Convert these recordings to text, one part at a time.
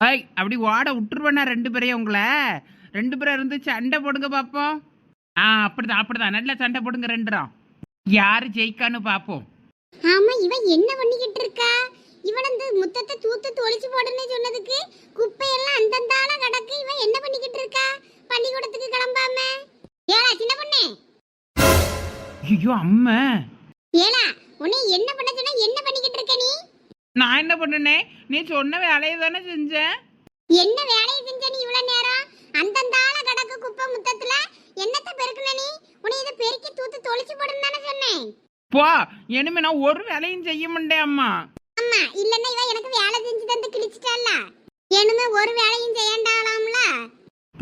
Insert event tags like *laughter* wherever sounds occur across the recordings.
ஐய் அப்படி ஓட விட்டுருவேண்ணா ரெண்டு பேரையும் உங்களை. ரெண்டு பேரும் இருந்து சண்டை போடுங்க பார்ப்போம் ஆ அப்படிதான் அப்படிதான். நல்லா சண்டை போடுங்க ரெண்டுரும். யாரு ஜெயிக்கான்னு பார்ப்போம் ஆமா இவன் என்ன பண்ணிக்கிட்டு இருக்கா? இவன் இந்த முத்தத்தை தூத்து தொளிச்சு போடுன்னு சொன்னதுக்கு குப்பையெல்லாம் அந்தந்தால கிடக்கு. இவன் என்ன பண்ணிக்கிட்டு இருக்கா? பள்ளிக்கூடத்துக்கு கிளம்பாம. ஏலா சின்ன பொண்ணு. ஐயோ அம்மா. ஏலா உன்னை என்ன பண்ண சொன்னா என்ன நான் என்ன பண்ணுனே? நீ சொன்ன வேலையை தானே செஞ்சேன். என்ன வேலையை செஞ்ச நீ இவ்வளவு நேரம்? அந்தந்தால கிடக்கு குப்பை முத்தத்துல என்னத்த பெருக்குன நீ? உன்னை இதை பெருக்கி தூத்து தொளிச்சு போடுன்னு தானே சொன்னேன். போ இனிமே நான் ஒரு வேலையும் செய்ய மாட்டேன் அம்மா. அம்மா இல்லன்னா இவ எனக்கு வேலை செஞ்சு தந்து கிழிச்சிட்டால இனிமே ஒரு வேலையும் செய்யண்டாலாம்ல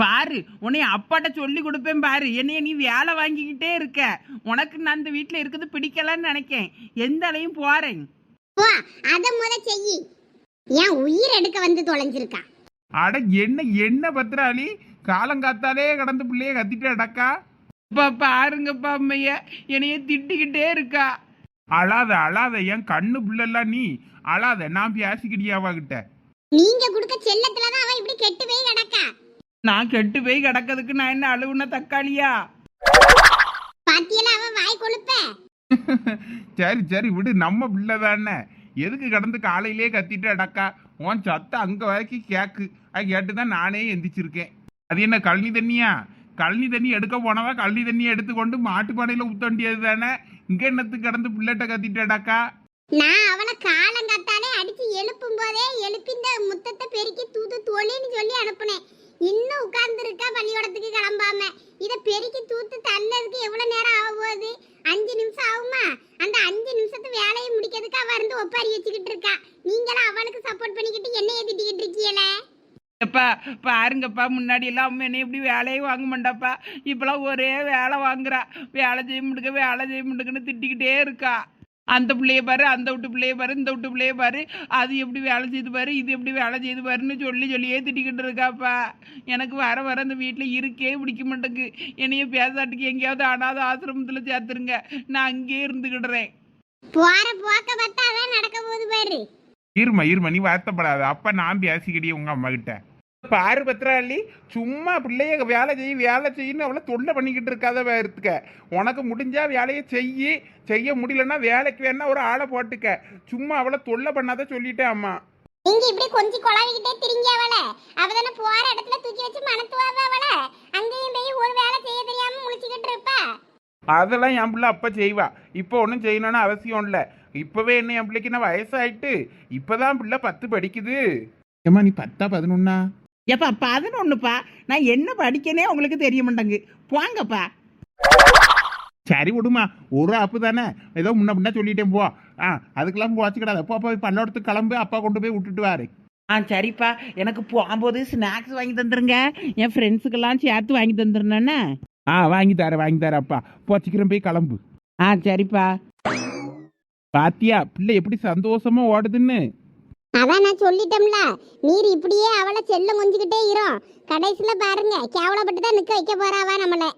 பாரு உன்னை அப்பாட்ட சொல்லி கொடுப்பேன் பாரு. என்னைய நீ வேலை வாங்கிக்கிட்டே இருக்க. உனக்கு நான் இந்த வீட்டில் இருக்குது பிடிக்கலன்னு நினைக்கேன். எந்த அலையும் போறேன். போ அத முத செய்யி. உயிர் எடுக்க வந்து தொலைஞ்சிருக்கா. அட என்ன என்ன பத்திராளி? காலங்காத்தாலே கடந்து பிள்ளைய கத்திட்டு அடக்கா இப்ப பாருங்கப்பா அம்மைய. என்னைய திட்டிக்கிட்டே இருக்கா. அழாத அழாத என் கண்ணு புள்ளெல்லாம் நீ. அழாத நான் பேசிக்கிட்டியாவா கிட்ட நீங்க குடுக்க செல்லத்துல தான் அவ இப்படி கெட்டு போய் கிடக்கா. நான் கெட்டு போய் கிடக்கிறதுக்கு நான் என்ன அழுவுன தக்காளியா? பாத்தியல அவ வாய் கொழுப்ப. சரி சரி விடு. நம்ம பிள்ளை தானே. எதுக்கு கடந்து காலையிலே கத்திட்டு அடக்கா? உன் சத்தம் அங்கே வரைக்கும் கேக்கு. அது கேட்டு தான் நானே எந்திரிச்சிருக்கேன். அது என்ன கழனி தண்ணியா? கழனி தண்ணி எடுக்க போனவா? கழனி தண்ணியை எடுத்துக்கொண்டு மாட்டுப்பானையில ஊத்த வேண்டியது தானே? இங்க என்னத்துக்கு கடந்து பிள்ளைகிட்ட கத்திட்டு அடக்கா? நான் அவனை காலங்கத்தாலே அடிச்சு எழுப்பும் போதே எழுப்பி இந்த முத்தத்தை பெருக்கி தூது தோழின்னு சொல்லி அனுப்புனேன். இன்னும் உட்கார்ந்துருக்கா பள்ளிக்கூடத்துக்கு கிளம்பாம? இதை பெருக்கி தூத்து தள்ளதுக்கு எவ்வளோ நேரம் ஆக போகுது? அஞ்சு நிமிஷம் ஆகுமா? அந்த அஞ்சு நிமிஷத்து வேலையை முடிக்கிறதுக்கு அவ இருந்து ஒப்பாரி வச்சுக்கிட்டு இருக்கா. நீங்களாம் அவளுக்கு சப்போர்ட் பண்ணிக்கிட்டு என்னைய திட்டிக்கிட்டு இருக்கீங்களே? எப்பா பாருங்கப்பா முன்னாடி எல்லாம் அம்மா என்ன இப்படி வேலையே வாங்க மாட்டாப்பா. இப்பெல்லாம் ஒரே வேலை வாங்குறா. வேலை செய்ய முடிக்க வேலை செய்ய முடிக்குன்னு திட்டிக்கிட்டே இருக்கா. அந்த பிள்ளைய பாரு அந்த வீட்டு பிள்ளைய பாரு இந்த வீட்டு பிள்ளைய பாரு அது எப்படி வேலை செய்து பாரு இது எப்படி வேலை செய்து பாருன்னு சொல்லி சொல்லியே திட்டிக்கிட்டு இருக்காப்பா. எனக்கு வர வர அந்த வீட்டில் இருக்கே பிடிக்க மாட்டேங்கு. என்னைய பேசாட்டுக்கு எங்கேயாவது அனாத ஆசிரமத்தில் சேர்த்துருங்க. நான் அங்கேயே இருந்துக்கிடுறேன் போற போக்க பார்த்தா அதான் நடக்க போகுது பாரு. இருமா இருமா நீ வருத்தப்படாத. அப்ப நான் பேசிக்கிட்டே உங்க அம்மா கிட்ட பாரு பத்திராளி சும்மா பிள்ளைய வேலை செய்ய வேலை செய்யன்னு அவளை தொல்லை பண்ணிக்கிட்டு இருக்காத இருத்துக்க உனக்கு முடிஞ்சா வேலையை செய்யி செய்ய முடியலன்னா வேலைக்கு வேணா ஒரு ஆளை போட்டுக்க. சும்மா அவளை தொல்லை பண்ணாத சொல்லிட்டேன் அம்மா. நீங்க இப்படி கொஞ்சம் குழாவிக்கிட்டே திரிங்க அவளை. அவதானே போற இடத்துல தூக்கி வச்சு மணத்துவாவ அவளை. அங்கேயும் போய் ஒரு வேலை செய்ய தெரியாம முழிச்சுக்கிட்டு இருப்பா. அதெல்லாம் என் பிள்ளை அப்போ செய்வா. இப்போ ஒன்றும் செய்யணும்னு அவசியம் இல்லை. இப்போவே என்ன என் பிள்ளைக்கு என்ன வயசாயிட்டு இப்போதான் பிள்ளை பத்து படிக்குது. ஏம்மா நீ பத்தா பதினொன்னா? எப்பா பதினொன்றுப்பா நான் என்ன படிக்கனே உங்களுக்கு தெரிய மாட்டேங்கு போங்கப்பா. சரி விடுமா. ஒரு அப்பு தானே. ஏதோ முன்ன முன்ன சொல்லிட்டேன் போ. ஆ அதுக்கெல்லாம் போச்சுக்கிடாத போ போய் பல்லோடத்துக்கு கிளம்பு. அப்பா கொண்டு போய் விட்டுட்டு வாரு. ஆ சரிப்பா. எனக்கு போகும்போது ஸ்நாக்ஸ் வாங்கி தந்துருங்க. என் ஃப்ரெண்ட்ஸுக்கெல்லாம் சேர்த்து வாங்கி தந்துருந்தேண்ணே ஆ வாங்கி தரேன் வாங்கி தரேன் அப்பா. போ சீக்கிரம் போய் கிளம்பு. ஆ சரிப்பா. பாத்தியா பிள்ளை எப்படி சந்தோஷமா ஓடுதுன்னு? அதான் நான் சொல்லிட்டோம்ல. நீர் இப்படியே அவளை செல்லம் கொஞ்சிக்கிட்டே இரும். கடைசியில் பாருங்க கேவலப்பட்டு தான் நிற்க வைக்க போறாவா நம்மளை.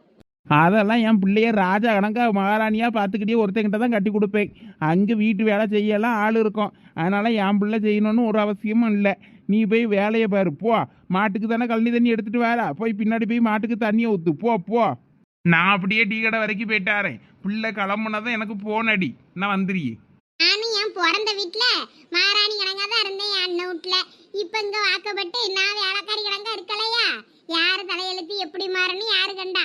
அதெல்லாம் என் பிள்ளைய ராஜா கணக்கா மகாராணியாக பார்த்துக்கிட்டே ஒருத்தங்கிட்ட தான் கட்டி கொடுப்பேன். அங்கே வீட்டு வேலை செய்யலாம் ஆள் இருக்கும். அதனால் என் பிள்ளை செய்யணும்னு ஒரு அவசியமும் இல்லை. நீ போய் வேலையை பாரு போ. மாட்டுக்கு தானே கழனி தண்ணி எடுத்துகிட்டு வரா. போய் பின்னாடி போய் மாட்டுக்கு தண்ணியை ஊத்து போ போ. நான் அப்படியே டீ கடை வரைக்கும் போயிட்டாரேன் பிள்ளை கிளம்புனதும் எனக்கு போனடி அடி. நான் வந்துடுயே நான் பிறந்த வீட்டில் மாராணி கிழங்கா தான் இருந்தேன் என் அண்ணன் வீட்டுல இப்ப இங்க வாக்கப்பட்டு நான் வேலைக்காரி கிழங்கா இருக்கலையா? யாரு தலையெழுத்து எப்படி மாறணும் யாரு கண்டா?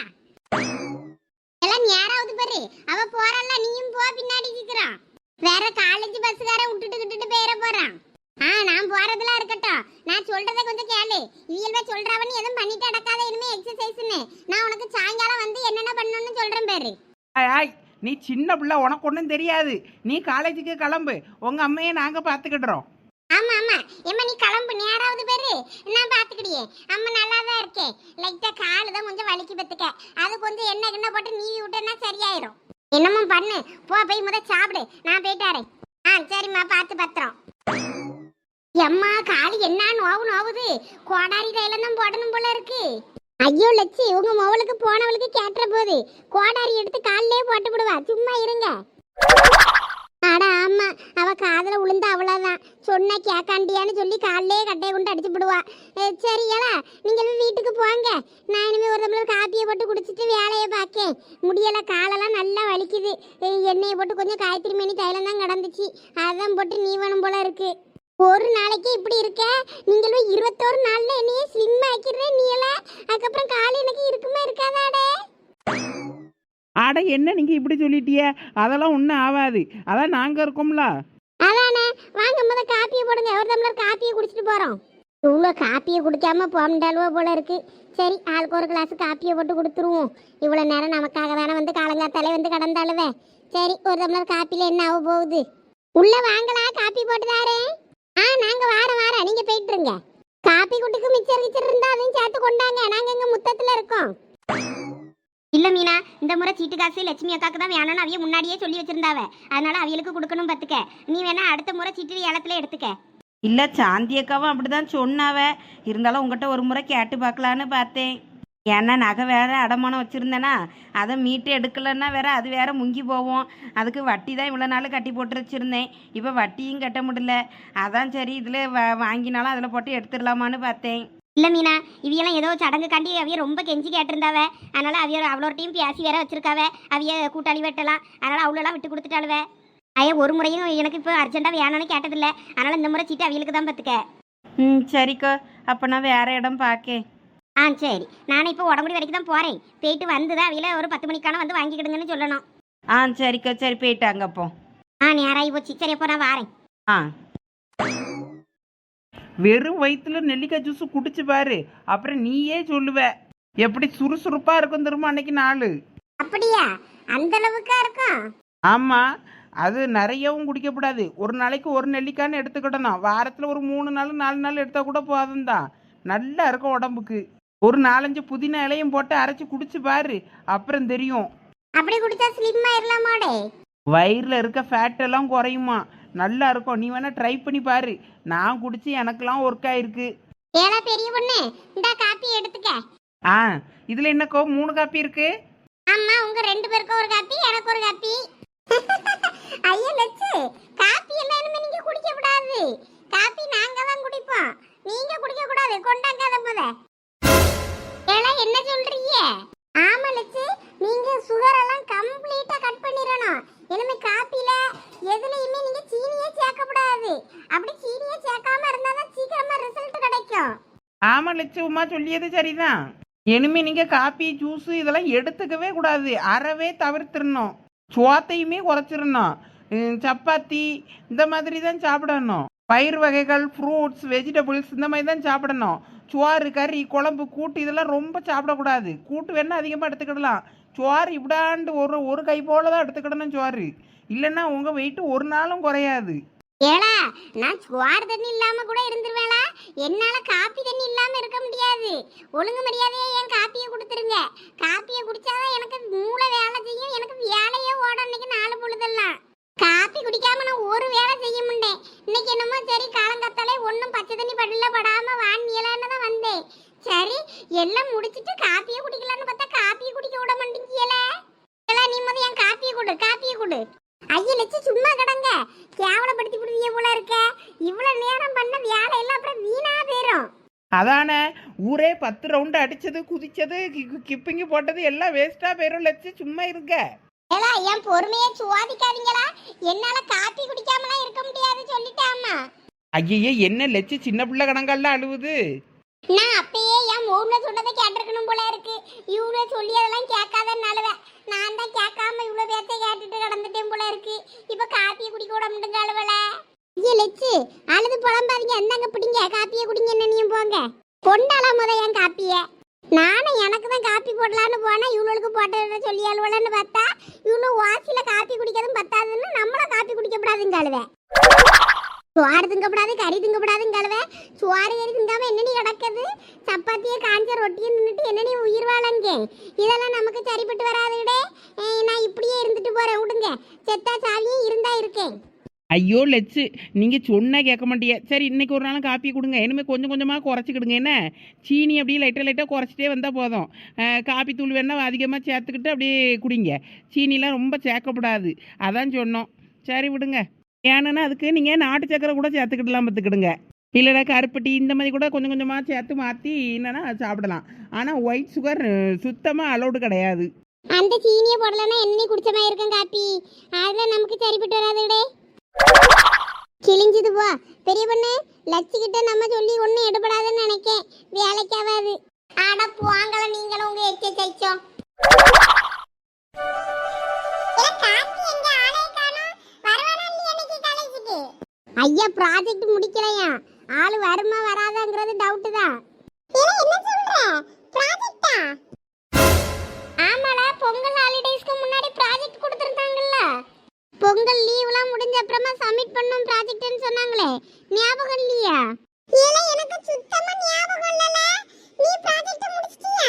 எல்லாம் யாராவது பாரு. அவ போறல்ல நீயும் போ பின்னாடி சீக்கிரம். வேற காலேஜ் பஸ்ஸுக்கார விட்டுட்டு விட்டுட்டு போயிட போறான். ஆ நான் போறதெல்லாம் இருக்கட்டும். நான் சொல்றத கொஞ்சம் கேளு. இயல்பா சொல்றவன்னு எதுவும் பண்ணிட்டு அடக்காத இனிமே எக்ஸசைஸ்னு நான் உனக்கு சாயங்காலம் வந்து என்னென்ன பண்ணணும்னு சொல்றேன் பாரு. ஆய் ஆய். நீ சின்ன பிள்ளை உனக்கு ஒன்றும் தெரியாது. நீ காலேஜுக்கு கிளம்பு. உங்க அம்மையை நாங்க பார்த்துக்கிடுறோம். ஆமா ஆமா. எம்மா நீ கிளம்பு. நேராவது பேரு. நான் பாத்துக்கிடியே அம்மா நல்லா தான் இருக்கேன் லைட்டா காலு தான் கொஞ்சம் வலிக்கு பத்துக்க அது கொஞ்சம் எண்ணெய் கிண்ண போட்டு நீவி விட்டேன்னா சரியாயிரும். என்னமோ பண்ணு? போ போய் முத சாப்பிடு. நான் போயிட்டாரேன் ஆ சரிம்மா. பார்த்து பத்திரம். எம்மா காலு என்ன நோவு நோவுது? கோடாரி கையில தான் போடணும் போல இருக்கு. ஐயோ லட்சி உங்க மவளுக்கு போனவளுக்கு கேட்டுற போது கோடாரி எடுத்து காலிலே போட்டு விடுவா. சும்மா இருங்க. அட ஆமா. அவ காதல விழுந்தா அவ்வளவுதான். சொன்னா கேக்காண்டியான்னு சொல்லி காலிலே கட்டையை கொண்டு அடிச்சு விடுவா. சரியலா நீங்க வீட்டுக்கு போங்க. நான் இனிமே ஒரு தமிழர் காப்பியை போட்டு குடிச்சிட்டு வேலையை பார்க்கேன். முடியல காலெல்லாம் நல்லா வலிக்குது. எண்ணெயை போட்டு கொஞ்சம் காயத்ரி மணி தைலம் தான் கிடந்துச்சு. அதான் போட்டு நீ வேணும் போல இருக்கு. ஒரு நாளைக்கு இப்படி இருக்க? நீங்கள் போய் இருபத்தோரு நாள்ல என்னையே ஸ்லிம் ஆக்கிடுறேன் நீ எல்லாம் அதுக்கப்புறம் காலை எனக்கு இருக்குமா இருக்காதாடே. அட என்ன நீங்கள் இப்படி சொல்லிட்டியே? அதெல்லாம் ஒன்றும் ஆகாது அதான் நாங்கள் இருக்கோம்ல. அதானே? வாங்க முத காப்பியை போடுங்க. ஒரு டம்ளர் காப்பியை குடிச்சிட்டு போறோம். இவ்வளோ காப்பியை குடிக்காம போம்டாலுவோ போல இருக்கு. சரி ஆளுக்கு ஒரு கிளாஸ் காப்பியை போட்டு கொடுத்துருவோம். இவ்வளோ நேரம் நமக்காக தானே வந்து காலங்காத்தாலே வந்து கடந்தாளுவே. சரி ஒரு டம்ளர் காப்பியில் என்ன ஆக போகுது? உள்ள வாங்களா காப்பி போட்டு தாரேன் ஆ நாங்க வாரம் வாரம் நீங்க போயிட்டு இருங்க காப்பி குட்டிக்கு மிச்சர் கிச்சர் இருந்தா அதையும் சேர்த்து கொண்டாங்க. நாங்க இங்க முத்தத்துல இருக்கோம். இல்ல மீனா இந்த முறை சீட்டு காசு லட்சுமி அக்காக்கு தான் வேணும்னு அவிய முன்னாடியே சொல்லி வச்சிருந்தாவ. அதனால அவியலுக்கு கொடுக்கணும் பத்துக்க. நீ வேணா அடுத்த முறை சீட்டு ஏலத்துல எடுத்துக்க. இல்லை சாந்தி அக்காவும் அப்படி தான் சொன்னாவ. இருந்தாலும் உங்ககிட்ட ஒரு முறை கேட்டு பார்க்கலான்னு பார்த்தேன். ஏன்னா நகை வேற அடமானம் வச்சுருந்தேனா அதை மீட்டு எடுக்கலைன்னா வேற அது வேற முங்கி போவோம். அதுக்கு வட்டி தான் இவ்வளோ நாள் கட்டி போட்டு வச்சுருந்தேன். இப்போ வட்டியும் கட்ட முடியல. அதான் சரி இதில் வ வாங்கினாலும் அதில் போட்டு எடுத்துடலாமான்னு பார்த்தேன். இல்ல மீனா இவியெல்லாம் ஏதோ சடங்கு காண்டி அவிய ரொம்ப கெஞ்சி கேட்டிருந்தாவ. அதனால அவிய அவ்வளோட்டையும் பேசி வேற வச்சிருக்காவ. அவிய கூட்டாளி வெட்டலாம். அதனால அவ்வளோலாம் விட்டு கொடுத்துட்டாளுவ. ஐயா ஒரு முறையும் எனக்கு இப்போ அர்ஜென்ட்டாக வேணும்னு கேட்டதில்ல. அதனால இந்த முறை சீட்டு அவியலுக்கு தான் பத்துக்க ம் சரிக்கா. அப்போ நான் வேற இடம் பார்க்கேன். ஆ சரி. நானே இப்போ உடம்புடி வரைக்கும் தான் போகிறேன் போயிட்டு வந்து தான் அவியில ஒரு பத்து மணிக்கான வந்து வாங்கிக்கிடுங்கன்னு சொல்லணும். ஆ சரிக்கா சரி போயிட்டாங்க அப்போ ஆ நேராகி போச்சு. சரி அப்போ நான் வாரேன். ஆ. வெறும் வயிற்றுல நெல்லிக்காய் ஜூஸ் குடிச்சு பாரு. அப்புறம் நீயே சொல்லுவ. எப்படி சுறுசுறுப்பாக இருக்கும் திரும்ப அன்னைக்கு நாள்? அப்படியா? அந்த அளவுக்கா இருக்கும் ஆமாம் அது நிறையவும் குடிக்கக்கூடாது ஒரு நாளைக்கு ஒரு நெல்லிக்கான்னு எடுத்துக்கிடணும். வாரத்தில் ஒரு மூணு நாள் நாலு நாள் எடுத்தால் கூட போதும் தான் நல்லா இருக்கும் உடம்புக்கு. ஒரு நாலஞ்சு புதினா இலையும் போட்டு அரைச்சி குடிச்சு பாரு. அப்புறம் தெரியும். அப்படி குடிச்சா ஸ்லிம் ஆயிடலாமாடே வயிறில் இருக்க ஃபேட் எல்லாம் குறையுமா? நல்லா இருக்கும். நீ வேணா ட்ரை பண்ணி பாரு. நான் குடிச்சு எனக்கெல்லாம் ஒர்க் ஆயிருக்கு. ஏலா பெரிய பொண்ணு? இந்த காப்பி எடுத்துக்க. ஆ இதில் என்னக்கோ மூணு காப்பி இருக்கு? ஆமா உங்க ரெண்டு பேருக்கும் ஒரு காப்பி எனக்கு ஒரு காப்பி. *laughs* ஐயா லட்சு காப்பி எல்லாம் இனிமே நீங்க குடிக்க கூடாது. காப்பி நாங்க தான் குடிப்போம். நீங்க குடிக்க கூடாது. கொண்டாங்க முத என்ன சொல்றீங்க? ஆமா லட்சு. நீங்க சுகர் எல்லாம் கம்ப்ளீட்டா கட் பண்ணிரணும் இனிமே காப்பில எதுலயுமே நீங்க சீனியே சேர்க்க கூடாது அப்படி சீனியே சேர்க்காம இருந்தா தான் சீக்கிரமா ரிசல்ட் கிடைக்கும். ஆமாம் லட்சு. உமா சொல்லியது சரிதான். இனிமே நீங்கள் காப்பி ஜூஸ் இதெல்லாம் எடுத்துக்கவே கூடாது. அறவே தவிர்த்திடணும். சோத்தையுமே குறைச்சிடணும். சப்பாத்தி இந்த மாதிரி தான் சாப்பிடணும். பயிர் வகைகள் ஃப்ரூட்ஸ் வெஜிடபிள்ஸ் இந்த மாதிரி தான் சாப்பிடணும். சோறு கறி குழம்பு கூட்டு இதெல்லாம் ரொம்ப சாப்பிடக்கூடாது. கூட்டு வேணால் அதிகமாக எடுத்துக்கிடலாம். சோறு இப்படாண்டு ஒரு ஒரு கை போல தான் எடுத்துக்கிடணும் சோறு. இல்லைன்னா உங்கள் வெயிட்டு ஒரு நாளும் குறையாது. ஏலா நான் சுவார் தண்ணி இல்லாம கூட இருந்துருவேளா என்னால காப்பி தண்ணி இல்லாம இருக்க முடியாது. ஒழுங்கு மரியாதையா என் காப்பியை கொடுத்துருங்க. காப்பியை குடிச்சாதான் எனக்கு மூளை வேலை செய்யும். எனக்கு வேலையே ஓட அன்னைக்கு நாலு பொழுதெல்லாம். காப்பி குடிக்காம நான் ஒரு வேலை செய்ய முடியேன் இன்னைக்கு என்னமோ சரி காலங்காத்தாலே ஒன்றும் பச்சை தண்ணி படல படாம வாங்கியலான்னு தான் வந்தேன் சரி எல்லாம் முடிச்சிட்டு காப்பியை குடிக்கலான்னு பார்த்தா காப்பியை குடிக்க விட மாட்டேங்கியல. ஏலா நீ முதல் என் காப்பியை கொடு காப்பியை கொடு. ஐயா லட்சு சும்மா கிடங்க. கேவலப்படுத்தி விடுவீங்க போல இருக்க. இவ்வளவு நேரம் பண்ண வேலை எல்லாம் அப்புறம் வீணா போயிரும். அதானே ஊரே பத்து ரவுண்டு அடிச்சது குதிச்சது கிப்பிங்கி போட்டது எல்லாம் வேஸ்ட்டாக போயிடும் லட்சு சும்மா இருக்க ஏலா என் பொறுமையை சுவாதிக்காதீங்களா. என்னால காப்பி குடிக்காமலாம் இருக்க முடியாது சொல்லிட்டாமா ஐயையே என்ன லட்சு சின்ன பிள்ளை கணங்கள்லாம் அழுவுது? நான் அப்பயே என் சொன்னதை கேட்டிருக்கணும் போல இருக்கு. இவ்வளோ சொல்லி அதெல்லாம் கேட்காதனாலவ நான் தான் கேட்காம இவ்வளோ பேர்த்த கேட்டுட்டு நடந்துட்டேன் போல இருக்கு. இப்போ காப்பியை குடிக்க விட முடிஞ்ச அளவில் ஐயா அல்லது அழுது புலம்பாதீங்க. என்னங்க பிடிங்க. காப்பியை குடிங்க நினையும் போங்க. கொண்டாலாம் முத என் காப்பியை. நானும் எனக்கு தான் காப்பி போடலான்னு போனேன். இவ்வளோக்கு போட்டு சொல்லி அழுவலன்னு பார்த்தா இவ்வளோ வாசியில் காப்பி குடிக்கிறதும் பத்தாதுன்னு நம்மளும் காப்பி குடிக்கப்படாதுங்க அழுவேன் சோறு திங்கப்படாது கறி திங்கப்படாதுங்க அழுவே சோறு கறி திங்காம என்ன நீ கிடக்குது? சப்பாத்தியை காஞ்ச ரொட்டியும் தின்னுட்டு என்ன நீ உயிர் வாழங்க? இதெல்லாம் நமக்கு சரிப்பட்டு வராதுடே. நான் இப்படியே இருந்துட்டு போறேன். விடுங்க. செத்தா சாவியும் இருந்தா இருக்கேன் ஐயோ லெச்சு. நீங்கள் சொன்னால் கேட்க மாட்டியே. சரி இன்னைக்கு ஒரு நாள் காப்பி கொடுங்க. இனிமேல் கொஞ்சம் கொஞ்சமாக குறைச்சிக்கிடுங்க. என்ன? சீனி அப்படியே லைட்டாக லைட்டாக குறைச்சிட்டே வந்தால் போதும். காப்பி தூள் வேணால் அதிகமாக சேர்த்துக்கிட்டு அப்படியே குடிங்க. சீனிலாம் ரொம்ப சேர்க்கப்படாது. அதான் சொன்னோம். சரி விடுங்க. ஏன்னா அதுக்கு நீங்கள் நாட்டு சக்கரை கூட சேர்த்துக்கிடலாம் பார்த்துக்கிடுங்க. இல்லைனா கருப்பட்டி இந்த மாதிரி கூட கொஞ்சம் கொஞ்சமாக சேர்த்து மாற்றி என்னென்னா சாப்பிடலாம். ஆனால் ஒயிட் சுகர் சுத்தமாக அலௌடு கிடையாது. அந்த சீனியை போடலன்னா என்ன குடிச்ச மாதிரி இருக்கும் காப்பி. அதெல்லாம் நமக்கு சரிப்பட்டு வராதுடே. கிழிஞ்சது போ. பெரிய பொண்ணு லட்சிக்கிட்ட நம்ம சொல்லி ஒன்றும் எடுபடாதுன்னு நினைக்கேன். வேலைக்காவாது ஆட போங்கள நீங்களும் உங்க எச்சரிச்சோம் ஐயா ப்ராஜெக்ட் முடிக்கலையா? ஆளு வருமா வராதாங்கிறது டவுட் தான். என்ன சொல்ற? ப்ராஜெக்டா ஆமாடா பொங்கல் ஹாலிடேஸ்க்கு முன்னாடி ப்ராஜெக்ட் கொடுத்துருந்தாங்கல்ல? பொங்கல் லீவ்லாம் முடிஞ்ச அப்புறமா சப்மிட் பண்ணோம் ப்ராஜெக்ட்னு சொன்னாங்களே ஞாபகம் இல்லையா? ஏல எனக்கு சுத்தமா ஞாபகம் இல்லல. நீ ப்ராஜெக்ட் முடிச்சிட்டியா?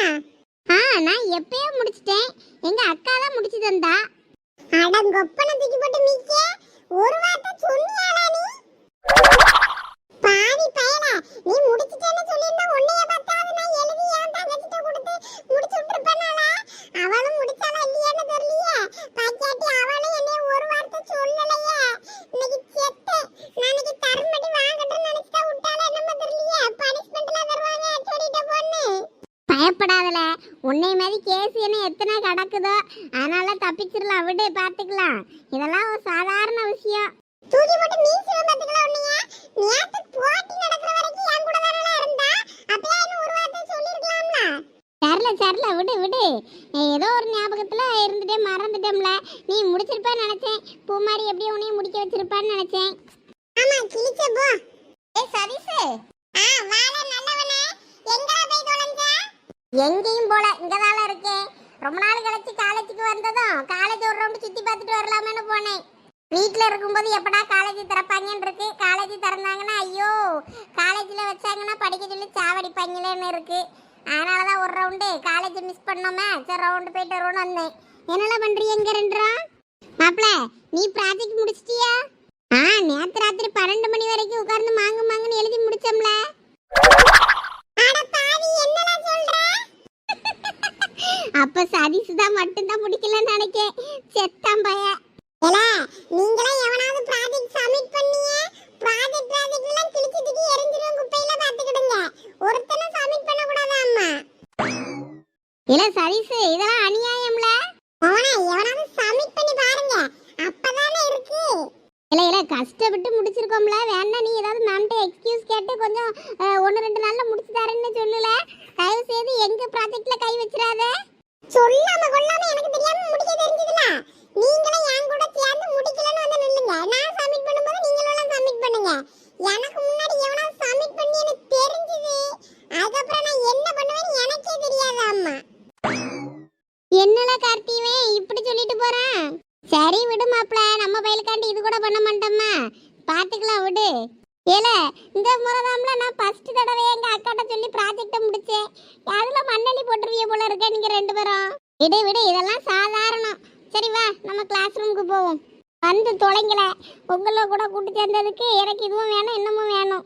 ஆ நான் எப்பயோ முடிச்சிட்டேன். எங்க அக்கா தான் முடிச்சு தந்தா. அட கொப்பன தூக்கி போட்டு மீக்க ஒரு வார்த்தை சொன்னியாடா நீ? பாவி பயல நீ முடிச்சிட்டேன்னு சொல்லியிருந்தா உன்னைய பார்த்தாவது நான் எழுதி என் தங்கச்சிட்ட கொடுத்து முடிச்சு விட்டுருப்பேனால அவளும் முடிச்சாளா இல்லையான்னு தெரியலையே பாக்கியாட்டி அவளும் என்னைய ஒரு வார்த்தை சொல்லலையே இன்னைக்கு செத்து நாளைக்கு தருமடி வாங்கட்டும்னு நினைச்சா விட்டாலே என்னமோ தெரியலையே பனிஷ்மெண்ட்ல தருவாங்க சொல்லிட்ட பொண்ணு பயப்படாதல உன்னை மாதிரி கேஸ் என்ன எத்தனை கிடக்குதோ அதனால தப்பிச்சிடலாம் விடு பார்த்துக்கலாம் இதெல்லாம் ஒரு சாதாரண விஷயம். தூக்கி போட்டு மீசில பாத்துக்கலாம் உன்னைய. நேத்து போட்டி நடக்கிற வரைக்கும் என் கூட தானே இருந்தா. அப்பயே என்ன ஒரு வார்த்தை சொல்லிருக்கலாம்ல? சரல சரல விடு விடு. ஏதோ ஒரு ஞாபகத்துல இருந்துட்டே மறந்துட்டோம்ல. நீ முடிச்சிருப்பேன்னு நினைச்சேன். பூமாரி எப்படி உன்னையும் முடிக்க வச்சிருப்பான்னு நினைச்சேன். ஆமா கிழிச்ச போ. ஏ சதீஷ். ஆ வாழ நல்லவனே. எங்கடா போய் தொலைஞ்ச? எங்கேயும் போல இங்கதால இருக்கேன். ரொம்ப நாள் கழிச்சு காலேஜுக்கு வந்ததும் காலேஜ் ஒரு ரவுண்டு சுத்தி பார்த்துட்டு வரலாமேன்னு போனேன். வீட்டில் இருக்கும்போது எப்படா காலேஜ் திறப்பாங்கன்னு இருக்கு காலேஜ் திறந்தாங்கன்னா ஐயோ காலேஜில் வச்சாங்கன்னா படிக்க சொல்லி சாவடிப்பாங்களேன்னு இருக்கு. அதனால தான் ஒரு ரவுண்டு காலேஜ் மிஸ் பண்ணோமே. சரி ரவுண்டு போயிட்டு வருவோம்னு வந்தேன். என்னெல்லாம் பண்ணுறீங்க எங்க மாப்பிள்ள நீ ப்ராஜெக்ட் முடிச்சிட்டியா? ஆ நேற்று ராத்திரி பன்னெண்டு மணி வரைக்கும் உட்கார்ந்து மாங்கு மாங்கன்னு எழுதி முடிச்சோம்ல. அப்ப சதீஷ் தான் மட்டும்தான் முடிக்கலன்னு நினைக்கேன். செத்தான் பையன். ஏல நீங்களே எவனாவது ப்ராஜெக்ட் சப்மிட் பண்ணீங்க ப்ராஜெக்ட் ப்ராஜெக்ட் எல்லாம் கிழிச்சு தூக்கி எரிஞ்சிரும் குப்பையில பாத்துக்கிடுங்க ஒருத்தனும் சப்மிட் பண்ண கூடாது அம்மா சதீஷ் இதெல்லாம் அநியாயம்ல? அவனா எவனாவது சப்மிட் பண்ணி பாருங்க. அப்பதானே இருக்கு. இல்ல இல்ல கஷ்டப்பட்டு முடிச்சிருக்கோம்ல. வேணா நீ ஏதாவது மேம்கிட்ட எக்ஸ்கியூஸ் கேட்டு கொஞ்சம் ஒண்ணு ரெண்டு நாள்ல முடிச்சு தரேன்னு சொல்லல. தயவு செய்து எங்க ப்ராஜெக்ட்ல கை வச்சிராத சொல்லாம கொள்ளாம எனக்கு தெரியாம முடிக்க தெரிஞ்சதுல நீங்களும் என் கூட சேர்ந்து முடிக்கலன்னு வந்து நில்லுங்க. நான் சப்மிட் பண்ணும்போது நீங்களும் எல்லாம் சப்மிட் பண்ணுங்க. எனக்கு முன்னாடி எவனா சப்மிட் பண்ணி எனக்கு தெரிஞ்சது. அதுக்கப்புறம் நான் என்ன பண்ணுவேன்னு எனக்கே தெரியாது அம்மா. என்னல கார்த்திவே இப்படி சொல்லிட்டு போறேன் சரி விடு மாப்ள நம்ம பயிலுக்காண்டி இது கூட பண்ண மாட்டோமா பாத்துக்கலாம் விடு. ஏல இந்த முறைதாம்ல நான் ஃபர்ஸ்ட் தடவை எங்க அக்காட்ட சொல்லி ப்ராஜெக்ட்டை முடிச்சேன். அதுல மண்ணெண்ணி போட்டுருவீங்க போல இருக்க நீங்க ரெண்டு பேரும். விடு விடு இதெல்லாம் சாதாரணம். சரி வா நம்ம கிளாஸ் ரூமுக்கு போவோம். வந்து தொலைங்கல. உங்களை கூட கூட்டு சேர்ந்ததுக்கு எனக்கு இதுவும் வேணும் இன்னமும் வேணும்.